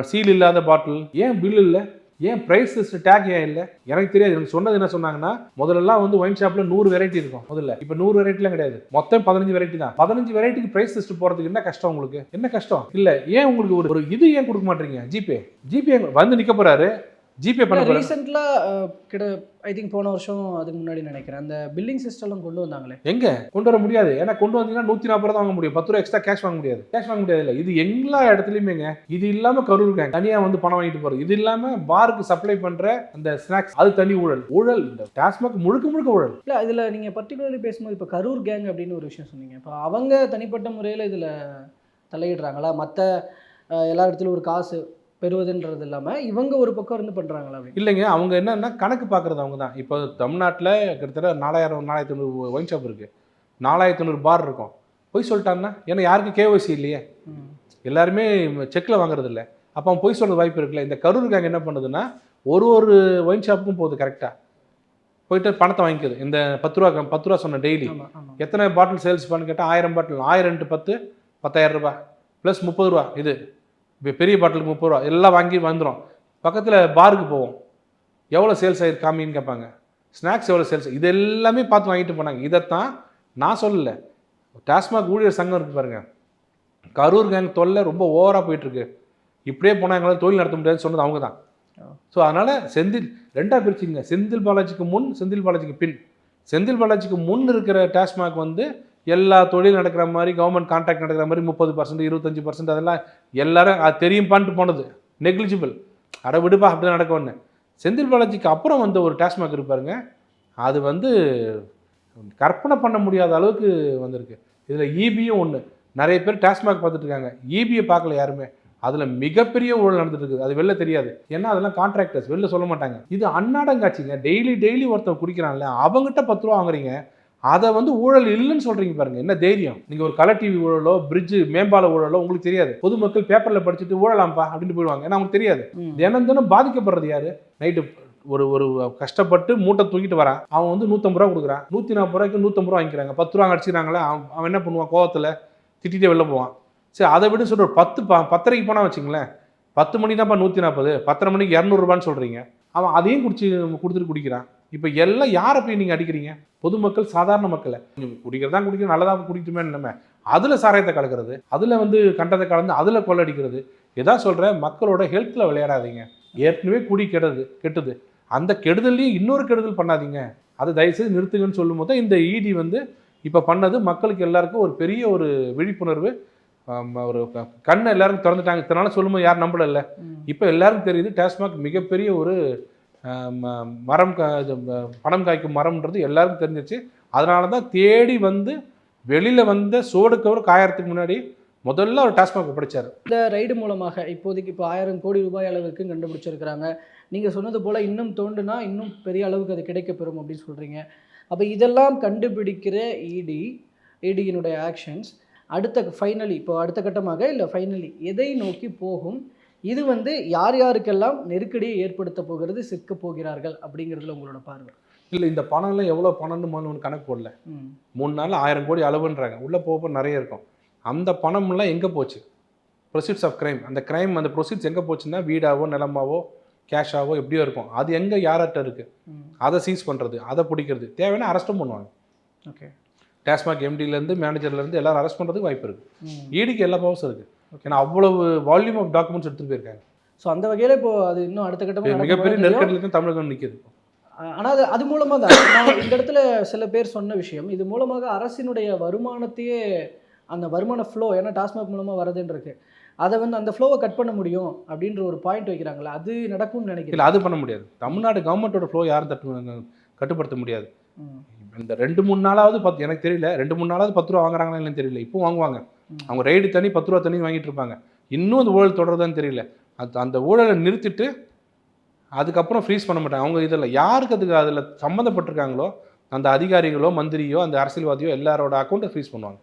Speaker 2: சீல் இல்லாத பாட்டில் ஏன் பில் இல்லை? ஏன் ப்ரைஸ் டேக் ஏன் இல்லை? எனக்கு தெரியாது. எனக்கு சொன்னது என்ன சொன்னாங்கன்னா முதல்லலாம் வந்து ஒயின் ஷாப்பில் நூறு வெரைட்டி இருக்கும் முதல்ல. இப்போ நூறு வெரைட்டிலாம் கிடையாது. மொத்தம் பதினஞ்சு வெரைட்டி தான். பதினஞ்சு வெரைட்டிக்கு ப்ரைஸ் லிஸ்ட் போகிறதுக்கு என்ன கஷ்டம் உங்களுக்கு? என்ன கஷ்டம்? இல்லை ஏன் உங்களுக்கு ஒரு ஒரு இது ஏன் கொடுக்க மாட்டீங்க? ஜிபே ஜிபே வந்து நிற்க போகிறாரு ஜிபே பண்ண
Speaker 1: ரீசெண்டாக கிட்ட ஐ திங்க் போன வருஷம் அதுக்கு முன்னாடி நினைக்கிறேன். அந்த பில்லிங் சிஸ்டம்லாம் கொண்டு வந்தாங்களே.
Speaker 2: எங்க? கொண்டு வர முடியாது. ஏன்னா கொண்டு வந்தீங்கன்னா நூற்றி நாற்பது தான் வாங்க முடியும். பத்து ரூபா எக்ஸ்ட்ரா கேஷ் வாங்க முடியாது. கேஷ் வாங்க முடியாது இல்லை. இது எல்லா இடத்துலையுமேங்க இது இல்லாம கரூர் இருக்காங்க தனியாக வந்து பணம் வாங்கிட்டு போறது. இது இல்லாம பாருக்கு சப்ளை பண்ற அந்த ஸ்நாக்ஸ் அது தனி ஊழல். ஊழல் இந்த டாஸ்மாக் முழுக்க முழுக்க ஊழல்.
Speaker 1: இல்லை இதில் நீங்கள் பர்டிகுலர்லி பேசும்போது இப்போ கரூர் கேங் அப்படின்னு ஒரு விஷயம் சொன்னீங்க. இப்போ அவங்க தனிப்பட்ட முறையில் இதில் தலையிடுறாங்களா? மற்ற எல்லா இடத்துலையும் ஒரு காசு பெறுவதுன்றது இல்லாமல் இவங்க ஒரு பக்கம் இருந்து பண்ணுறாங்களா
Speaker 2: இல்லைங்க அவங்க என்னன்னா கணக்கு பார்க்குறது அவங்க தான். இப்போ தமிழ்நாட்டில் கிட்டத்தட்ட நாலாயிரம் நாலாயிரத்தி ஐநூறு ஒயின் ஷாப் இருக்கு. நாலாயிரத்தி ஐநூறு பார் இருக்கும். போய் சொல்லிட்டான்னா ஏன்னா யாருக்கும் கேஒசி இல்லையே. எல்லாருமே செக்கில் வாங்குறது இல்லை. அப்போ அவன் போய் சொல்கிறது வாய்ப்பு இருக்குல்ல. இந்த கரூர் கேங் என்ன பண்ணுதுன்னா ஒரு ஒரு ஒயின் ஷாப்புக்கும் போகுது கரெக்டாக போயிட்டு பணத்தை வாங்கிக்குது. இந்த பத்து ரூபா பத்து ரூபா சொன்ன டெய்லி எத்தனை பாட்டில் சேல்ஸ் பண்ணு கேட்டால் ஆயிரம் பாட்டில் ஆயிரம் இன்ட்டு பத்து பத்தாயிரம் ரூபாய். ப்ளஸ் முப்பது ரூபா இது. இப்போ பெரிய பாட்டிலுக்கு முப்பது ரூபா எல்லாம் வாங்கி வந்துடும் பக்கத்தில் பாருக்கு போவோம். எவ்வளோ சேல்ஸ் ஆயிருக்கு காமின்னு கேட்பாங்க. ஸ்நாக்ஸ் எவ்வளோ சேல்ஸ் இது எல்லாமே பார்த்து வாங்கிட்டு போனாங்க. இதைத்தான் நான் சொல்லலை. டாஸ்மாக் ஊழியர் சங்கம் இருக்கு பாருங்க. கரூர் கேங் தொல்லை ரொம்ப ஓவராக போயிட்டுருக்கு. இப்படியே போனால் எங்களால் தொழில் நடத்த முடியாதுன்னு சொன்னது அவங்க தான் ஸோ அதனால் செந்தில் ரெண்டாக பிரிச்சுங்க. செந்தில் பாலாஜிக்கு முன் செந்தில் பாலாஜிக்கு பின். செந்தில் பாலாஜிக்கு முன் இருக்கிற டாஸ்மாக் வந்து எல்லா தொழில் நடக்கிற மாதிரி கவர்மெண்ட் கான்ட்ராக்ட் நடக்கிற மாதிரி முப்பது பர்சன்ட் இருபத்தஞ்சி பர்சன்ட் அதெல்லாம் எல்லாரும் அது தெரியும் பண்ணிட்டு போனது. நெக்லிஜிபிள் அட விடுப்பா அப்படி நடக்க ஒன்று செந்தில் பாலாஜிக்கு அப்புறம் வந்த ஒரு டாஸ்மாக் இருப்பாருங்க அது வந்து கற்பனை பண்ண முடியாத அளவுக்கு வந்திருக்கு. இதில் ஈபியும் ஒன்று நிறைய பேர் டாஸ்மாக் பார்த்துட்டு இருக்காங்க. ஈபியை பார்க்கல யாருமே. அதில் மிகப்பெரிய ஊழல் நடந்துட்டு இருக்குது. அது வெளில தெரியாது. ஏன்னா அதெல்லாம் கான்ட்ராக்டர்ஸ் வெளில சொல்ல மாட்டாங்க. இது அன்னாடங்காட்சிங்க. டெய்லி டெய்லி ஒருத்தன் குடிக்கிறான்ல அவங்ககிட்ட பத்து ரூபா வாங்குறீங்க. அதை வந்து ஊழல் இல்லைன்னு சொல்றீங்க பாருங்க. என்ன தைரியம்? நீங்க ஒரு கலர் டிவி ஊழலோ பிரிட்ஜ் மேம்பால ஊழலோ உங்களுக்கு தெரியாது. பொதுமக்கள் பேப்பர்ல படிச்சுட்டு ஊழலாம்பா அப்படின்னு போயிடுவாங்க. ஏன்னா அவங்களுக்கு தெரியாது. தினம் தினம் பாதிக்கப்படுறது யாரு? நைட்டு ஒரு ஒரு கஷ்டப்பட்டு மூட்டை தூக்கிட்டு வரான். அவன் வந்து நூற்றம்பது ரூபா கொடுக்குறான். நூற்றி நாற்பது ரூபாய்க்கு நூற்றம்பது ரூபா வாங்கிக்கிறாங்க. பத்து ரூபா அடிச்சுக்கிறாங்களே அவன் அவன் என்ன பண்ணுவான்? கோவத்தில் திட்டிகிட்டே வெளில போவான். சரி அதை விட சொல்ற ஒரு பத்து ப பத்தரைக்கு போனால் வச்சுங்களேன் பத்து மணி தான்ப்பா நூற்றி நாற்பது பத்தரை மணிக்கு இரநூறுபான்னு சொல்கிறீங்க அவன் அதையும் குடிச்சு கொடுத்துட்டு குடிக்கிறான். இப்போ எல்லாம் யாரை போய் நீங்கள் அடிக்கிறீங்க? பொதுமக்கள் சாதாரண மக்களை. நீங்க குடிக்கிறதா குடிக்கிற நல்லதாக குடிக்கணுமே நம்ம. அதில் சாராயத்தை கலக்கிறது அதில் வந்து கண்டத்தை கலந்து அதில் கொள்ளடிக்கிறது எதா சொல்கிறேன் மக்களோட ஹெல்த்தில் விளையாடாதீங்க. ஏற்கனவே குடி கெடுது கெட்டுது. அந்த கெடுதல்லையும் இன்னொரு கெடுதல் பண்ணாதீங்க. அதை தயவுசெய்து நிறுத்துங்கன்னு சொல்லும் போது இந்த இடி வந்து இப்போ பண்ணது மக்களுக்கு எல்லாருக்கும் ஒரு பெரிய ஒரு விழிப்புணர்வு. ஒரு கண்ணை எல்லாரும் திறந்துட்டாங்க. இதனால சொல்லும்போது யாரும் நம்பல. இப்போ எல்லாருக்கும் தெரியுது டாஸ்மாக் மிகப்பெரிய ஒரு மரம் இது, பணம் காய்க்கும் மரம்ன்றது எல்லாருக்கும் தெரிஞ்சிச்சு அதனால தான் தேடி வந்து வெளியில் வந்த சோடு கவர் காயறதுக்கு முன்னாடி முதல்ல ஒரு டாஸ்மாக் படிச்சாரு.
Speaker 1: இந்த ரைடு மூலமாக இப்போதைக்கு இப்போ ஆயிரம் கோடி ரூபாய் அளவுக்கு கண்டுபிடிச்சிருக்கிறாங்க. நீங்கள் சொன்னது போல் இன்னும் தோண்டுனா இன்னும் பெரிய அளவுக்கு அது கிடைக்கப்பெறும் அப்படின்னு சொல்கிறீங்க அப்போ இதெல்லாம் கண்டுபிடிக்கிற இடி இடியினுடைய ஆக்ஷன்ஸ் அடுத்த ஃபைனலி இப்போ அடுத்த கட்டமாக இல்லை ஃபைனலி எதை நோக்கி போகும்? இது வந்து யார் யாருக்கெல்லாம் நெருக்கடியை ஏற்படுத்த போகிறது சிக்க போகிறார்கள் அப்படிங்கிறதுல உங்களோட பார்வை?
Speaker 2: இல்லை இந்த பணம்லாம் எவ்வளோ பணம்னு ஒன்று கணக்கு போடல. மூணு நாள் ஆயிரம் கோடி அளவுன்றாங்க. உள்ளே போக நிறைய இருக்கும். அந்த பணம்லாம் எங்கே போச்சு? ப்ரொசீட்ஸ் ஆஃப் கிரைம் அந்த கிரைம் அந்த ப்ரொசீட்ஸ் எங்கே போச்சுன்னா வீடாவோ நிலமாவோ கேஷாவோ எப்படியோ இருக்கும். அது எங்கே யார்கிட்ட இருக்குது அதை சீஸ் பண்ணுறது அதை பிடிக்கிறது. தேவைன்னா அரெஸ்ட்டும் பண்ணுவாங்க.
Speaker 1: ஓகே.
Speaker 2: டாஸ்மாக் எம்டிலேருந்து மேனேஜர்லேருந்து எல்லாரும் அரெஸ்ட் பண்ணுறதுக்கு வாய்ப்பு இருக்குது ஈடிக்கு எல்லா பவர்ஸும் இருக்குது ஏன்னா அவ்வளவு வால்யூம் ஆஃப் டாக்குமெண்ட்ஸ் எடுத்துகிட்டு போயிருக்காங்க
Speaker 1: ஸோ அந்த வகையில் இப்போ அது இன்னும் அடுத்த கட்டமாக
Speaker 2: மிகப்பெரிய நெருக்கடியில் தான் தமிழகம் நிற்கிது
Speaker 1: ஆனால் அது அது மூலமாக தான். இந்த இடத்துல சில பேர் சொன்ன விஷயம் இது மூலமாக அரசினுடைய வருமானத்தையே அந்த வருமான ஃப்ளோ ஏன்னா டாஸ்மாக் மூலமாக வரதுன்னு இருக்கு. அதை வந்து அந்த ஃப்ளோவை கட் பண்ண முடியும் அப்படின்ற ஒரு பாயிண்ட் வைக்கிறாங்களா அது நடக்கும்னு நினைக்கிறேன்.
Speaker 2: அது பண்ண முடியாது. தமிழ்நாடு கவர்மெண்ட்டோட ஃப்ளோ யாரும் தட்டு கட்டுப்படுத்த முடியாது. இந்த ரெண்டு மூணு நாளாவது பத்து எனக்கு தெரியல ரெண்டு மூணு நாளாவது பத்து ரூபா வாங்குறாங்களா தெரியல இப்போ வாங்குவாங்க. அவங்க ரைடு தனி பத்து ரூபா தனி வாங்கிட்டு இருப்பாங்க. இன்னும் அந்த ஊழல் தொடருதான்னு தெரியல. அது அந்த ஊழலை நிறுத்திட்டு அதுக்கப்புறம் ஃப்ரீஸ் பண்ண மாட்டாங்க. அவங்க இதில் யாருக்கு அதுக்கு அதில் சம்மந்தப்பட்டிருக்காங்களோ அந்த அதிகாரிகளோ மந்திரியோ அந்த அரசியல்வாதியோ எல்லாரோட அக்கௌண்ட்டை ஃப்ரீஸ் பண்ணுவாங்க.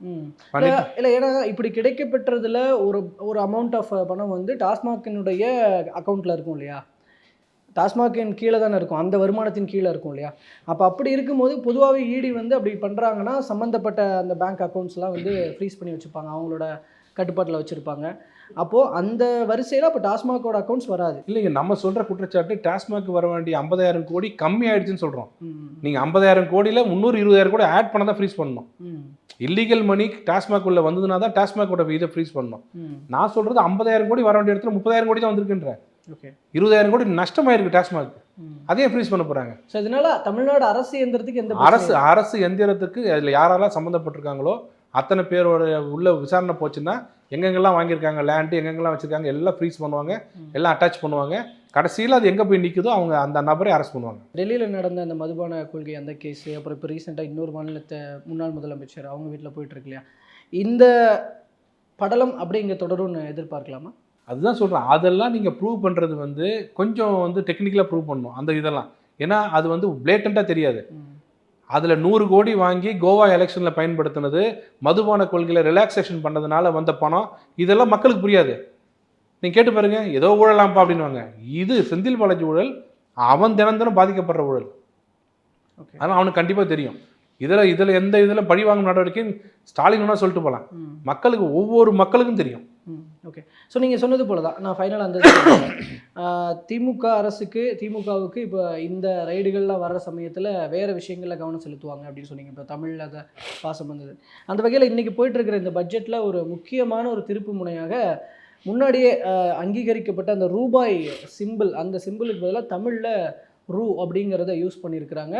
Speaker 1: இல்லை ஏன்னா இப்படி கிடைக்கப்பெற்றதுல ஒரு ஒரு அமௌண்ட் ஆஃப் பணம் வந்து டாஸ்மாகினுடைய அக்கௌண்ட்டில் இருக்கும் இல்லையா? டாஸ்மாகின் கீழே தானே இருக்கும். அந்த வருமானத்தின் கீழே இருக்கும் இல்லையா? அப்போ அப்படி இருக்கும்போது பொதுவாகவே இடி வந்து அப்படி பண்ணுறாங்கன்னா சம்மந்தப்பட்ட அந்த பேங்க் அக்கௌண்ட்ஸ்லாம் வந்து ஃப்ரீஸ் பண்ணி வச்சுப்பாங்க. அவங்களோட கட்டுப்பாட்டில் வச்சுருப்பாங்க. அப்போது அந்த வரிசையில் அப்போ டாஸ்மாகோட அக்கௌண்ட்ஸ் வராது.
Speaker 2: இல்லைங்க நம்ம சொல்கிற குற்றச்சாட்டு டாஸ்மாக் வர வேண்டிய ஐம்பதாயிரம் கோடி கம்மி ஆயிடுச்சுன்னு சொல்கிறோம் நீங்கள் ஐம்பதாயிரம் கோடியில் முந்நூறு இருபதாயிரம் கோடி ஆட் பண்ண தான் ஃப்ரீஸ் பண்ணணும் இல்லீகல் மணி டாஸ்மாக் உள்ள வந்ததுனா தான் டாஸ்மாகோட இதை ஃப்ரீஸ் பண்ணணும். நான் சொல்கிறது ஐம்பதாயிரம் கோடி வர வேண்டிய இடத்துல முப்பதாயிரம் கோடி தான் வந்திருக்குன்றேன் இருபதாயிரம் கோடி நஷ்டமாயிருக்கு டாஸ்மாக் அதையே ஃப்ரீஸ் பண்ண போகிறாங்க
Speaker 1: ஸோ இதனால தமிழ்நாடு அரசு இயந்திரத்துக்கு எந்த
Speaker 2: அரசு அரசு எந்திரத்துக்கு அதில் யாரெல்லாம் சம்மந்தப்பட்டிருக்காங்களோ அத்தனை பேரோட உள்ள விசாரணை போச்சுன்னா எங்கெங்கெல்லாம் வாங்கியிருக்காங்க லேண்டு எங்கெங்கெல்லாம் வச்சுருக்காங்க எல்லாம் ஃப்ரீஸ் பண்ணுவாங்க. எல்லாம் அட்டாச் பண்ணுவாங்க. கடைசியில் அது எங்கே போய் நிற்குதோ அவங்க அந்த நபரை அரெஸ்ட் பண்ணுவாங்க.
Speaker 1: டெல்லியில் நடந்த அந்த மதுபான கொள்கை அந்த கேஸ் அப்புறம் இப்போ ரீசெண்டாக இன்னொரு மாநிலத்தை முன்னாள் முதலமைச்சர் அவங்க வீட்டில் போயிட்டு இருக்கு இல்லையா? இந்த படலம் அப்படி இங்கே தொடரும்னு எதிர்பார்க்கலாமா?
Speaker 2: அதுதான் சொல்கிறேன் அதெல்லாம் நீங்கள் ப்ரூவ் பண்ணுறது வந்து கொஞ்சம் வந்து டெக்னிக்கலாக ப்ரூவ் பண்ணணும். அந்த இதெல்லாம். ஏன்னா அது வந்து பிளேட்டண்ட்டாக தெரியாது. அதில் நூறு கோடி வாங்கி கோவா எலெக்ஷனில் பயன்படுத்தினது மதுபான கொள்கையில் ரிலாக்ஸேஷன் பண்ணதுனால வந்த பணம் இதெல்லாம் மக்களுக்கு புரியாது. நீங்கள் கேட்டு பாருங்க ஏதோ ஊழலாம்ப்பா அப்படின்வாங்க இது செந்தில் பாலாஜி ஊழல் அவன் தினம் தினம் பாதிக்கப்படுற ஊழல். அதனால் அவனுக்கு கண்டிப்பாக தெரியும். இதில் இதில் எந்த இதில் பழி வாங்கும் நடவடிக்கையும் ஸ்டாலின் வேணா சொல்லிட்டு போகலாம் மக்களுக்கு ஒவ்வொரு மக்களுக்கும் தெரியும்.
Speaker 1: ஓகே ஸோ நீங்கள் சொன்னது போல தான் நான் ஃபைனல் அந்த திமுக அரசுக்கு திமுகவுக்கு இப்போ இந்த ரைடுகள்லாம் வர்ற சமயத்தில் வேறு விஷயங்களில் கவனம் செலுத்துவாங்க அப்படின்னு சொன்னீங்க. இப்போ தமிழில் அதை பாசம் வந்தது. அந்த வகையில் இன்றைக்கி போயிட்டு இருக்கிற இந்த பட்ஜெட்டில் ஒரு முக்கியமான ஒரு திருப்பு முனையாக முன்னாடியே அங்கீகரிக்கப்பட்ட அந்த ரூபாய் சிம்பிள் அந்த சிம்பிளுக்கு பதிலாக தமிழில் ரூ அப்படிங்கிறத யூஸ் பண்ணியிருக்கிறாங்க.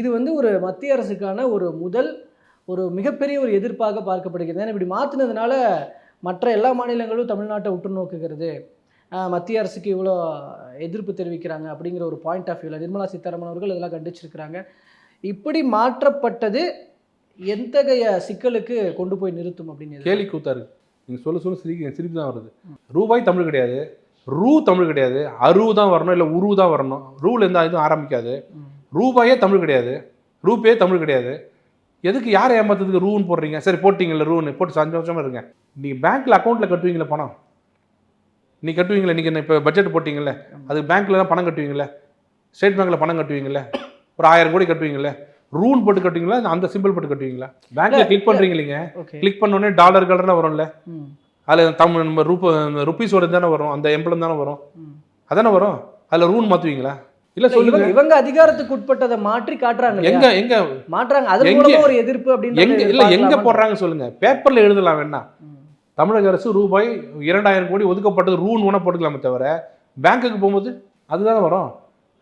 Speaker 1: இது வந்து ஒரு மத்திய அரசுக்கான ஒரு முதல் ஒரு மிகப்பெரிய ஒரு எதிர்ப்பாக பார்க்கப்படுகிறது. ஏன்னா இப்படி மாற்றினதுனால மற்ற எல்லா மாநிலங்களும் தமிழ்நாட்டை உற்று நோக்குகிறது மத்திய அரசுக்கு இவ்வளோ எதிர்ப்பு தெரிவிக்கிறாங்க அப்படிங்கிற ஒரு பாயிண்ட் ஆஃப் வியூவில் நிர்மலா சீதாராமன் அவர்கள் இதெல்லாம் கண்டிச்சிருக்கிறாங்க. இப்படி மாற்றப்பட்டது எத்தகைய சிக்கலுக்கு கொண்டு போய் நிறுத்தும் அப்படின்னு
Speaker 2: கேலி கூத்தா இருக்கு நீங்க சொல்ல சொல்ல சிரிக்க சிரிப்பு தான் வருது. ரூபாய் தமிழ் கிடையாது. ரூ தமிழ் கிடையாது. அரு தான் வரணும் இல்லை உரு தான் வரணும். ரூல எந்த இதுவும் ஆரம்பிக்காது. ரூபாயே தமிழ் கிடையாது. ரூபே தமிழ் கிடையாது. எதுக்கு யாரை ஏமாத்துறதுக்கு ரூன்னு போடுறீங்க? சரி போட்டிங்கல்ல ரூன்னு. போட்டு சந்தோஷமா இருங்க. நீங்கள் பேங்க்ல அக்கௌண்ட்ல கட்டுவீங்களா பணம்? நீ கட்டுவீங்களா? நீங்கள் இப்போ பட்ஜெட் போட்டிங்கல்ல? அது பேங்க்ல தான் பணம் கட்டுவீங்களே? ஸ்டேட் பேங்க்ல பணம் கட்டுவீங்களே? ஒரு ஆயிரம் கோடி கட்டுவீங்களே? ரூன் போட்டு கட்டுவீங்களா? அந்த சிம்பிள் போட்டு கட்டுவீங்களா? பேங்க்ல கிளிக் பண்றீங்க இல்லைங்க. கிளிக் பண்ண உடனே டாலர் கலர்லாம் வரும்ல. அதில் தமிழ் நம்ம ரூப ருப்பீஸோட தானே வரும். அந்த எம்பளம் தானே வரும். அதானே வரும்? அதில் ரூன் மாற்றுவீங்களா இல்லை சொல்லுங்க.
Speaker 1: இவங்க அதிகாரத்துக்கு உட்பட்டதை மாற்றி காட்டுறாங்க?
Speaker 2: எங்க எங்க?
Speaker 1: மாற்றாங்க. அது மூலமா ஒரு எதிர்ப்பு அப்படின்னு
Speaker 2: எங்க இல்ல எங்க போடுறாங்க சொல்லுங்க. பேப்பர்ல எழுதலாம் வேணா. தமிழக அரசு ரூபாய் இரண்டாயிரம் கோடி ஒதுக்கப்பட்டது ரூன் ஒன்றா போட்டுக்கலாமே தவிர பேங்க்குக்கு போகும்போது அதுதானே வரும்?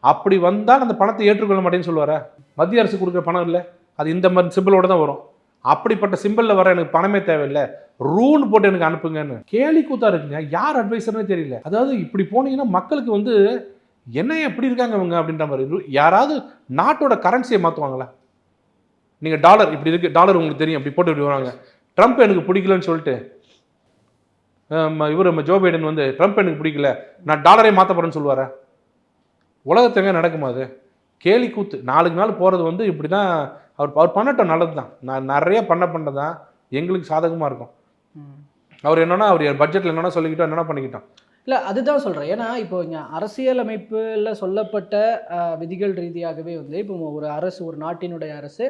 Speaker 2: அப்படி வந்தால் அந்த பணத்தை ஏற்றுக்கொள்ள மாட்டேன்னு சொல்லுவார. மத்திய அரசு கொடுக்குற பணம் இல்லை. அது இந்த மாதிரி சிம்பிளோட தான் வரும். அப்படிப்பட்ட சிம்பிளில் வர எனக்கு பணமே தேவையில்லை. ரூன் போட்டு எனக்கு அனுப்புங்கன்னு. கேலி கூத்தா இருக்குங்க. யார் அட்வைசர்னே தெரியல. அதாவது இப்படி போனீங்கன்னா மக்களுக்கு வந்து என்ன எப்படி இருக்காங்க இவங்க அப்படின்ற மாதிரி. யாராவது நாட்டோட கரன்சியை மாற்றுவாங்களா நீங்கள் டாலர் இப்படி இருக்கு. டாலர் உங்களுக்கு தெரியும். அப்படி போட்டு இப்படி வருவாங்க. ட்ரம்ப் எனக்கு பிடிக்கலன்னு சொல்லிட்டு இவர் ஜோ பைடன் வந்து ட்ரம்ப் எனக்கு பிடிக்கல நான் டாலரை மாற்ற போறேன்னு சொல்லுவாரா? உலகத்தங்க நடக்குமா அது? கேலி கூத்து. நாளுக்கு நாள் போகிறது வந்து இப்படி தான் அவர் அவர் பண்ணட்டும் நல்லது தான் நான் நிறைய பண்ண பண்ண தான் எங்களுக்கு சாதகமாக இருக்கும். அவர் என்னன்னா அவர் பட்ஜெட்டில் என்னன்னா சொல்லிக்கிட்டோம் என்னன்னா பண்ணிக்கிட்டோம்.
Speaker 1: இல்லை அதுதான் சொல்கிறேன் ஏன்னா இப்போ இங்கே அரசியலமைப்பில் சொல்லப்பட்ட விதிகள் ரீதியாகவே வந்து இப்போ ஒரு அரசு ஒரு நாட்டினுடைய அரசு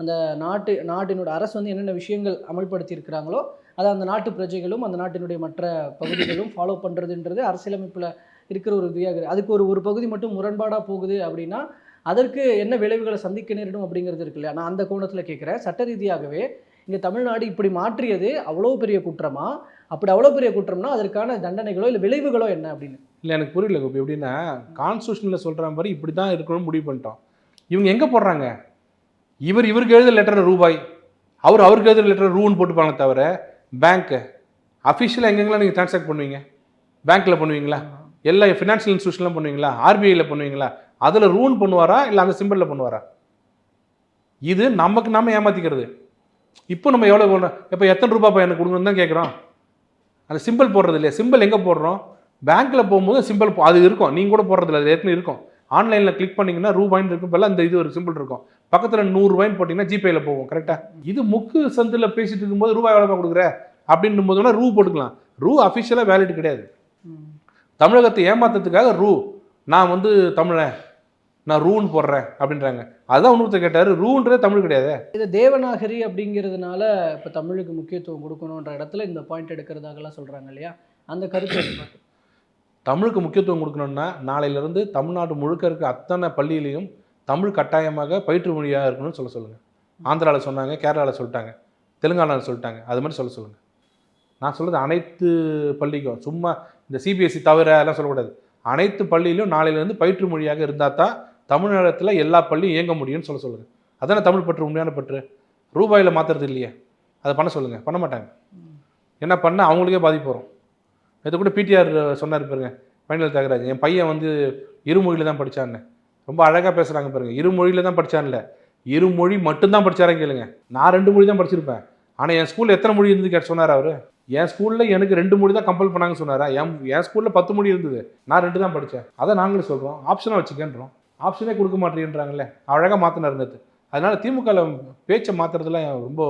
Speaker 1: அந்த நாட்டு நாட்டினோட அரசு வந்து என்னென்ன விஷயங்கள் அமல்படுத்தி இருக்கிறாங்களோ அதை அந்த நாட்டு பிரஜைகளும் அந்த நாட்டினுடைய மற்ற பகுதிகளும் ஃபாலோ பண்ணுறதுன்றது அரசியலமைப்பில் இருக்கிற ஒரு விதியாக அதுக்கு ஒரு ஒரு பகுதி மட்டும் முரண்பாடாக போகுது அப்படின்னா அதற்கு என்ன விளைவுகளை சந்திக்க நேரிடும் அப்படிங்கிறது இருக்கு இல்லையா? நான் அந்த கோணத்தில் கேட்குறேன் சட்ட ரீதியாகவே இங்கே தமிழ்நாடு இப்படி மாற்றியது அவ்வளோ பெரிய குற்றமா? அப்படி அவ்வளோ பெரிய குற்றம்னா அதற்கான தண்டனைகளோ இல்லை விளைவுகளோ என்ன அப்படின்னு?
Speaker 2: இல்லை எனக்கு புரியல இப்போ எப்படின்னா கான்ஸ்டியூஷனில் சொல்கிற மாதிரி இப்படி தான் இருக்கணும்னு முடிவு பண்ணிட்டோம். இவங்க எங்கே போடுறாங்க? இவர் இவருக்கு எழுத லெட்டர் ரூபாய். அவர் அவருக்கு எழுதுற லெட்டர் ரூன்னு போட்டுப்பாங்க தவிர பேங்க்கு அஃபிஷியலாக எங்கெங்கெல்லாம் நீங்கள் ட்ரான்சாக்ட் பண்ணுவீங்க? பேங்க்கில் பண்ணுவீங்களா? எல்லா ஃபினான்ஷியல் இன்ஸ்டியூஷன்லாம் பண்ணுவீங்களா? ஆர்பிஐயில் பண்ணுவீங்களா? அதில் ரூன் பண்ணுவாரா? இல்லை அந்த சிம்பிளில் பண்ணுவாரா? இது நமக்கு நாம ஏமாத்திக்கிறது. இப்போ நம்ம எவ்வளோ போடுறோம் இப்போ எத்தனை ரூபாய் எனக்கு கொடுங்கன்னு தான் கேட்குறோம் அந்த சிம்பிள் போடுறது இல்லையா? சிம்பிள் எங்கே போடுறோம்? பேங்க்கில் போகும்போது சிம்பிள் அது இருக்கும். நீங்கள் கூட போடுறதில்ல அது ஏற்கனவே இருக்கும். ஆன்லைனில் கிளிக் பண்ணிங்கன்னா ரூபாய்னு இருக்கும். இப்போல்லாம் அந்த இது ஒரு சிம்பிள் இருக்கும். பக்கத்தில் நூறுரூவாய்னு போட்டிங்கன்னா ஜிபேயில் போகும் கரெக்டாக இது முக்கு சந்தில் பேசிட்டு இருக்கும்போது ரூபாய் எவ்வளோ கொடுக்குற? அப்படின்னும் போதுனா ரூ போட்டுக்கலாம். ரூ அஃபிஷியலாக வேலிட் கிடையாது. தமிழகத்தை ஏமாத்துறதுக்காக ரூ. நான் வந்து தமிழன். நான் ரூன்னு போடுறேன் அப்படின்றாங்க. அதான் இன்னொருத்தர் கேட்டார் ரூன்றதே தமிழ் கிடையாது.
Speaker 1: இது தேவநாகரி அப்படிங்கிறதுனால இப்போ தமிழுக்கு முக்கியத்துவம் கொடுக்கணுன்ற இடத்துல இந்த பாயிண்ட் எடுக்கிறதாகலாம் சொல்கிறாங்க இல்லையா? அந்த கருத்து
Speaker 2: தமிழுக்கு முக்கியத்துவம் கொடுக்கணும்னா நாளையிலேருந்து தமிழ்நாடு முழுக்க இருக்க அத்தனை பள்ளியிலையும் தமிழ் கட்டாயமாக பயிற்று மொழியாக இருக்கணும்னு சொல்ல சொல்லுங்கள் ஆந்திராவில் சொன்னாங்க கேரளாவில் சொல்லிட்டாங்க தெலுங்கானாவில் சொல்லிட்டாங்க. அது மாதிரி சொல்ல சொல்லுங்கள் நான் சொல்கிறது அனைத்து பள்ளிக்கும். சும்மா இந்த சிபிஎஸ்சி தவிர எல்லாம் சொல்லக்கூடாது. அனைத்து பள்ளியிலும் நாளையிலேருந்து பயிற்று மொழியாக இருந்தால் தான் தமிழ்நாட்டில் எல்லா பள்ளியும் இயங்க முடியும்னு சொல்ல சொல்லுங்கள் அதானே தமிழ் பற்று உண்மையான பற்று? ரூபாயில் மாற்றுறது இல்லையே. அதை பண்ண சொல்லுங்கள் பண்ண மாட்டாங்க. என்ன பண்ண அவங்களுக்கே பாதிப்பு வரும். இது கூட பிடிஆர் சொன்னார் பாருங்க ஃபைனல் தியாகராஜ். என் பையன் வந்து இருமொழியில் தான் படித்தான்னு ரொம்ப அழகாக பேசுகிறாங்க பாருங்க. இருமொழியில் தான் படித்தான்ல இருமொழி மட்டும்தான் படிச்சாரேன்னு கேளுங்க. நான் ரெண்டு மொழி தான் படிச்சிருப்பேன். ஆனால் என் ஸ்கூலில் எத்தனை மொழி இருந்து கேட்டு சொன்னார் அவர்? என் ஸ்கூலில் எனக்கு ரெண்டு மொழி தான் கம்பல் பண்ணாங்கன்னு சொன்னாரா? என் என் ஸ்கூலில் பத்து மொழி இருந்தது. நான் ரெண்டு தான் படித்தேன் அதை நாங்களும் சொல்கிறோம் ஆப்ஷனாக வச்சுக்கன்றோம். ஆப்ஷனே கொடுக்க மாட்டேங்கிறாங்களே அழகாக மாற்றினார் நேற்று அதனால திமுகவில் பேச்சை மாற்றுறதுலாம் ரொம்ப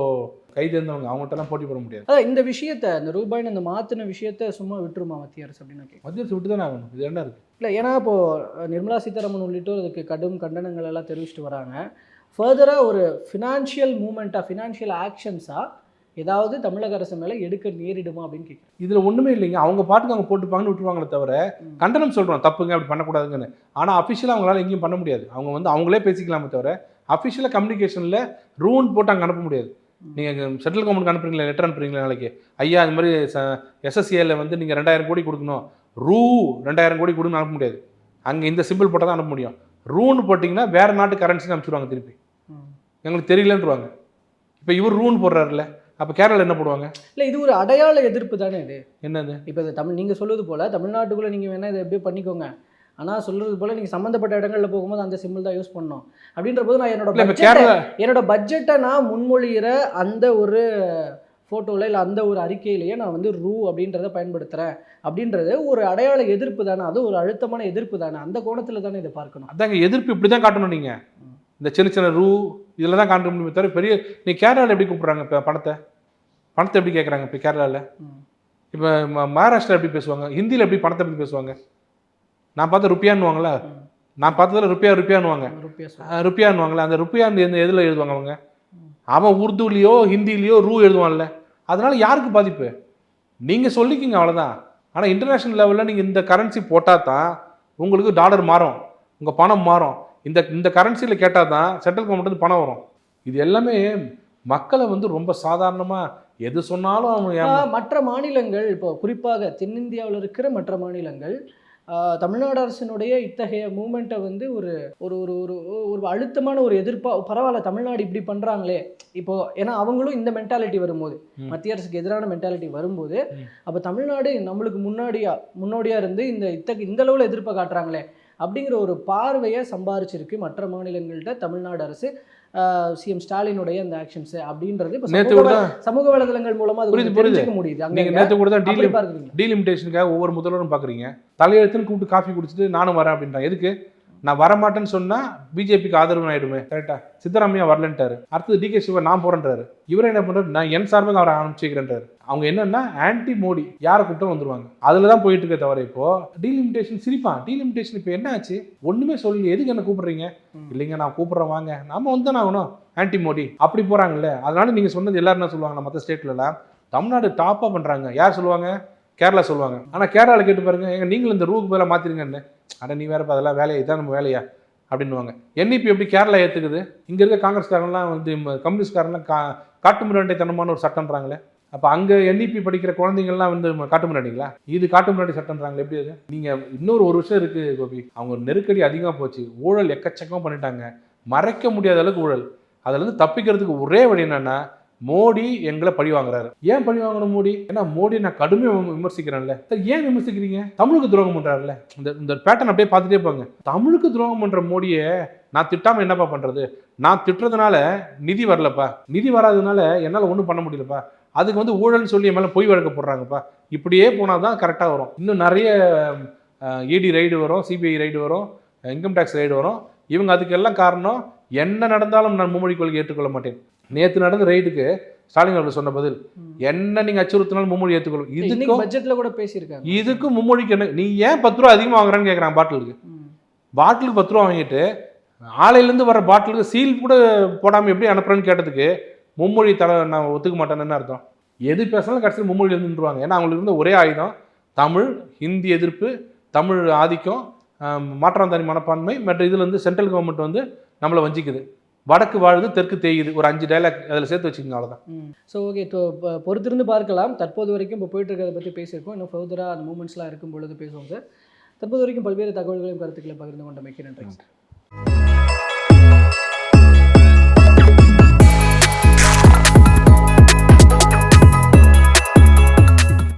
Speaker 2: கைதேர்ந்தவங்க அவங்ககிட்டலாம் போட்டி போட முடியாது.
Speaker 1: அதான் இந்த விஷயத்தை இந்த ரூபாய்னு இந்த மாற்றின விஷயத்த சும்மா விட்டுருமா மத்திய அரசு அப்படின்னு
Speaker 2: மத்திய அரசு விட்டு தானே ஆகணும். இது என்ன இருக்குது
Speaker 1: இல்லை ஏன்னா இப்போது நிர்மலா சீதாராமன் உள்ளிட்டோர் அதுக்கு கடும் கண்டனங்கள் எல்லாம் தெரிவிச்சிட்டு வராங்க. ஃபர்தராக ஒரு ஃபினான்ஷியல் மூமெண்ட்டாக ஃபினான்ஷியல் ஆக்ஷன்ஸாக ஏதாவது தமிழக அரசு மேலே எடுக்க நேரிடுமா அப்படின்னு கேட்குறேன்
Speaker 2: இதில் ஒன்றுமே இல்லைங்க. அவங்க பாட்டுக்கு அவங்க போட்டுப்பாங்கன்னு விட்டுருவாங்களே தவிர. கண்டனம் சொல்கிறோம் தப்புங்க அப்படி பண்ணக்கூடாதுங்கன்னு. ஆனால் அஃபிஷியலாக அவங்களால எங்கேயும் பண்ண முடியாது. அவங்க வந்து அவங்களே பேசிக்கலாமே தவிர அஃபிஷியலாக கம்யூனிகேஷனில் ரூன் போட்டு அங்கே அனுப்ப முடியாது. நீங்கள் சென்ட்ரல் கவர்மெண்ட் அனுப்புறீங்களா லெட்டர் அனுப்புறீங்களா நாளைக்கு? ஐயா அது மாதிரி எஸ்எஸ்சிஏல வந்து நீங்கள் ரெண்டாயிரம் கோடி கொடுக்கணும். ரூ ரெண்டாயிரம் கோடி கொடுன்னு அனுப்ப முடியாது. அங்கே இந்த சிம்பிள் போட்டால் தான் அனுப்ப முடியும். ரூன்னு போட்டிங்கன்னா வேறு நாட்டு கரன்சின்னு அனுப்பிச்சிடுவாங்க திருப்பி. எங்களுக்கு தெரியலன்றவாங்க. இப்போ இவர் ரூன் போடுறாருல்ல. அப்போ கேரளாவில் என்ன போடுவாங்க?
Speaker 1: இல்லை இது ஒரு அடையாள எதிர்ப்பு தானே இது.
Speaker 2: என்னது?
Speaker 1: இப்போ இது தமிழ் நீங்கள் சொல்வது போல் தமிழ்நாட்டுக்குள்ளே நீங்கள் வேணால் இதை எப்படியே பண்ணிக்கோங்க. ஆனால் சொல்கிறது போல் நீங்கள் சம்மந்தப்பட்ட இடங்களில் போகும்போது அந்த சிம்பிள் தான் யூஸ் பண்ணணும். அப்படின்ற போது நான் என்னோட
Speaker 2: கேரளா
Speaker 1: என்னோட பட்ஜெட்டை நான் முன்மொழிகிற அந்த ஒரு ஃபோட்டோவில் இல்லை அந்த ஒரு அறிக்கையிலேயே நான் வந்து ரூ அப்படின்றத பயன்படுத்துகிறேன் அப்படின்றது ஒரு அடையாள எதிர்ப்பு தானே. அது ஒரு அழுத்தமான எதிர்ப்பு தானே. அந்த கோணத்தில் தானே இதை பார்க்கணும்.
Speaker 2: அதாங்க எதிர்ப்பு இப்படி தான் காட்டணும் நீங்கள் இந்த சின்ன சின்ன ரூ இதில் தான் காட்ட முடியுமே தவிர பெரிய நீ கேரளாவில் எப்படி கூப்பிட்றாங்க இப்போ பணத்தை? பணத்தை எப்படி கேட்குறாங்க இப்போ கேரளாவில். இப்போ மகாராஷ்டிரா எப்படி பேசுவாங்க? ஹிந்தியில் எப்படி பணத்தை எப்படி பேசுவாங்க? நான் பார்த்த ருப்பியான்னுவாங்களா. நான் பார்த்ததுல ருப்பியா ருப்பியான்னுவாங்க. ருப்பியான்னுவாங்களா அந்த ருப்பியான் எந்த எதில் எழுதுவாங்க அவங்க? அவன் உருதுலேயோ ஹிந்திலேயோ ரூ எழுதுவான்ல. அதனால யாருக்கு பாதிப்பு? நீங்கள் சொல்லிக்கிங்க அவ்வளோதான் ஆனால் இன்டர்நேஷ்னல் லெவலில் நீங்கள் இந்த கரன்சி போட்டால் தான் உங்களுக்கு டாலர் மாறும். உங்கள் பணம் மாறும். இந்த இந்த கரன்சியில் கேட்டால் தான் சென்ட்ரல் கவர்மெண்ட் பணம் வரும் இது எல்லாமே மக்களை வந்து ரொம்ப சாதாரணமாக எது சொன்னாலும் ஏமா-
Speaker 1: மற்ற மாநிலங்கள் இப்போ குறிப்பாக தென்னிந்தியாவில் இருக்கிற மற்ற மாநிலங்கள் தமிழ்நாடு அரசினுடைய இத்தகைய மூமெண்ட்டை வந்து ஒரு ஒரு ஒரு ஒரு ஒரு அழுத்தமான ஒரு எதிர்ப்பா பரவாயில்ல தமிழ்நாடு இப்படி பண்ணுறாங்களே இப்போ ஏன்னா அவங்களும் இந்த மென்டாலிட்டி வரும்போது. மத்திய அரசுக்கு எதிரான மென்டாலிட்டி வரும்போது. அப்போ தமிழ்நாடு நம்மளுக்கு முன்னாடியா முன்னோடியா இருந்து இந்த இத்தகைய இந்த அளவில் எதிர்ப்பை காட்டுறாங்களே அப்படிங்கிற ஒரு பார்வையை சம்பாரிச்சிருக்கு மற்ற மாநிலங்கள்கிட்ட தமிழ்நாடு அரசு சிஎம் ஸ்டாலினுடைய அந்த ஆக்ஷன்ஸ் அப்படின்றது இப்போ
Speaker 2: நேத்து
Speaker 1: சமூக வலைதளங்கள் மூலமா அது. தெரிஞ்சுக்க முடியுது அங்க இங்க.
Speaker 2: நேற்று கூட தான் டீலிமிட்டேஷனுக்காக ஒவ்வொரு முதல்வரும் பார்க்குறீங்க தலையெழுத்துன்னு கூப்பிட்டு காஃபி குடிச்சிட்டு நானும் வரேன் அப்படின்றான் எதுக்கு நான் வரமாட்டேன்னு சொன்னால் பிஜேபிக்கு ஆதரவு ஆயிடுமே. கரெக்டாக சித்தராமையா வரலன்ட்டாரு. அடுத்தது டிகே சிவா நான் போறேன்றாரு. இவர் என்ன பண்றாரு? நான் என் சார்பாக அவரை அனுப்பிச்சிக்கிறேன்றாரு. அவங்க என்னன்னா ஆன்டி மோடி யாரை கூப்பிட்டா வந்துருவாங்க. அதில் தான் போயிட்டு இருக்க தவிர இப்போ டீலிமிட்டேஷன் சிரிப்பான் டீலிமிட்டேஷன் இப்போ என்ன ஆச்சு? ஒன்றுமே சொல்லி எதுக்கு என்ன கூப்பிடுறீங்க. இல்லைங்க நான் கூப்பிட்றேன் வாங்க. நாம வந்து தானே ஆகணும். ஆன்டி மோடி அப்படி போகிறாங்கல்ல அதனால நீங்கள் சொன்னது எல்லாரும் என்ன சொல்லுவாங்க மற்ற ஸ்டேட்லலாம் தமிழ்நாடு டாப்பாக பண்ணுறாங்க யார் சொல்லுவாங்க? கேரளா சொல்லுவாங்க. ஆனால் கேரளாவில் கேட்டு பாருங்க எங்க நீங்களும் இந்த ரூக்கு பதிலாக மாற்றிருங்கன்னு ஆனால் நீ வேறப்பா அதெல்லாம் வேலையை? இதான் நம்ம வேலையா? அப்படின்னுவாங்க. என்இபி எப்படி கேரளா ஏற்றுக்குது இங்கே இருக்க காங்கிரஸ்காரங்களாம் வந்து கம்யூனிஸ்ட்காரங்களாம் கா காட்டு தனமான ஒரு சட்டம்ன்றாங்களே. அப்போ அங்கே என்இபி படிக்கிற குழந்தைங்கள்லாம் வந்து காட்டுமிராண்டிங்களா? காட்டு இது காட்டுமிராண்டி சட்டம்ன்றாங்களே எப்படி அது? நீங்கள் இன்னொரு ஒரு விஷயம் இருக்குது கோபி. அவங்க நெருக்கடி அதிகமாக போச்சு. ஊழல் எக்கச்சக்கமாக பண்ணிட்டாங்க. மறைக்க முடியாத அளவுக்கு ஊழல். அதுலேருந்து தப்பிக்கிறதுக்கு ஒரே வழி என்னென்னா மோடி எங்களை பழி வாங்குறாரு. ஏன் பழி வாங்கணும் மோடி? ஏன்னா மோடி நான் கடுமையாக விமர்சிக்கிறேன்ல. சரி, ஏன் விமர்சிக்கிறீங்க? தமிழுக்கு துரோகம் பண்றாருல்ல. இந்த இந்த பேட்டர்ன் அப்படியே பார்த்துட்டே போங்க. தமிழுக்கு துரோகம் பண்ற மோடியை நான் திட்டாம என்னப்பா பண்றது? நான் திட்டுறதுனால நிதி வரலப்பா. நிதி வராததுனால என்னால் ஒன்றும் பண்ண முடியலப்பா. அதுக்கு வந்து ஊழல்னு சொல்லி என் மேலே பொய் வழக்கு போடுறாங்கப்பா. இப்படியே போனால் தான் கரெக்டாக வரும். இன்னும் நிறைய இடி ரைடு வரும் சிபிஐ ரைடு வரும் இன்கம் டேக்ஸ் ரைடு வரும். இவங்க அதுக்கெல்லாம் காரணம் என்ன நடந்தாலும் நான் மும்மொழி கொள்கை ஏற்றுக்கொள்ள மாட்டேன். நேற்று நடந்த ரைடுக்கு ஸ்டாலின் அவர்கள் சொன்ன பதில். என்ன நீங்க அச்சுறுத்தினாலும் மும்மொழி ஏற்றுக்கொள்ளும் இதுக்கும்
Speaker 1: பட்ஜெட்ல கூட பேசியிருக்காங்க.
Speaker 2: இதுக்கும் மும்மொழிக்கு என்ன? நீ ஏன் பத்து ரூபா அதிகமாக வாங்குறான்னு கேட்குறான் பாட்டிலுக்கு. பாட்டிலுக்கு பத்து ரூபா வாங்கிட்டு ஆலையிலேருந்து வர பாட்டிலுக்கு சீல் கூட போடாமல் எப்படி அனுப்புறேன்னு கேட்டதுக்கு மும்மொழி தர நான் ஒத்துக்க மாட்டேன்னு என்ன அர்த்தம்? எது பேசினாலும் கடைசியில் மும்மொழி இருந்துருவாங்க ஏன்னா அவங்களுக்கு இருந்த ஒரே ஆயுதம் தமிழ் ஹிந்தி எதிர்ப்பு தமிழ் ஆதிக்கம் மாற்றாந்தாரி மனப்பான்மை மற்ற இதில் வந்து சென்ட்ரல் கவர்மெண்ட் வந்து நம்மளை வஞ்சிக்குது. வடக்கு வாழுது தெற்கு தேயுது. ஒரு அஞ்சு டைலாக் அதில் சேர்த்து வச்சுக்கோங்க அவ்வளோதான்
Speaker 1: ஸோ ஓகே பொறுத்திருந்து பார்க்கலாம். தற்போது வரைக்கும் இப்போ போயிட்டு இருக்கிறத பற்றி பேசியிருக்கோம். இன்னும் ஃபர்தராக அந்த மூமெண்ட்ஸ்லாம் இருக்கும் பொழுது பேசுவோம் சார். தற்போது வரைக்கும் பல்வேறு தகவல்களையும் கருத்துக்களை பகிர்ந்து கொண்ட மிக்க நன்றி.